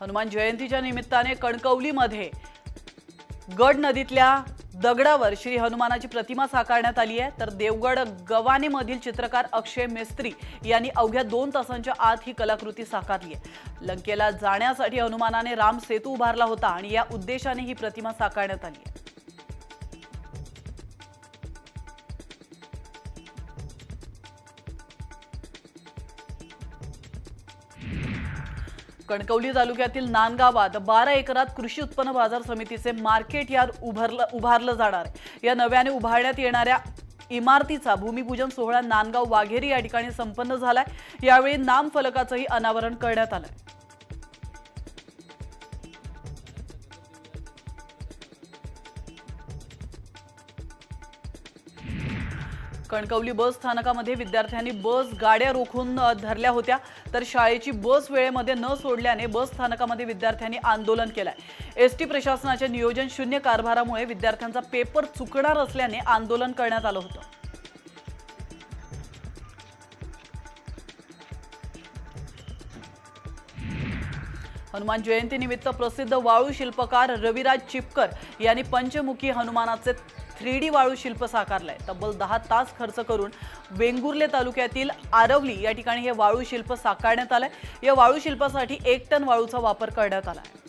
हनुमान जयंतीच्या निमित्ताने कणकवलीमध्ये गड नदीतल्या दगडावर श्री हनुमानाची प्रतिमा साकारण्यात आली आहे. तर देवगड गवानेमधील चित्रकार अक्षय मेस्त्री यांनी अवघ्या दोन तासांच्या आत ही कलाकृती साकारली आहे. लंकेला जाण्यासाठी हनुमानाने राम सेतू उभारला होता आणि या उद्देशाने ही प्रतिमा साकारण्यात आली आहे. कणकवली तालुक्यातील नांदगावात बारा एकरात कृषी उत्पन्न बाजार समितीचे मार्केट यार्ड उभारलं उभारलं जाणार. या नव्याने उभारण्यात येणाऱ्या इमारतीचा भूमिपूजन सोहळा नांदगाव वाघेरी या ठिकाणी संपन्न झालाय. यावेळी नामफलकाचंही अनावरण करण्यात आलंय. कणकवली बस स्थानकामध्ये विद्यार्थ्यांनी बस गाड्या रोखून धरल्या होत्या. तर शाळेची बस वेळेमध्ये न सोडल्याने बस स्थानकामध्ये विद्यार्थ्यांनी आंदोलन केलंय. एस टी प्रशासनाच्या नियोजन शून्य कारभारामुळे विद्यार्थ्यांचा पेपर चुकणार असल्याने आंदोलन करण्यात आलं होतं. हनुमान जयंतीनिमित्त प्रसिद्ध वाळू शिल्पकार रविराज चिपकर यांनी पंचमुखी हनुमानाचे थ्री डी वाळू शिल्प साकारलंय. तब्बल दहा तास खर्च करून वेंगुर्ले तालुक्यातील आरवली या ठिकाणी हे वाळू शिल्प साकारण्यात आलंय. या वाळू शिल्पासाठी एक टन वाळूचा वापर करण्यात आला आहे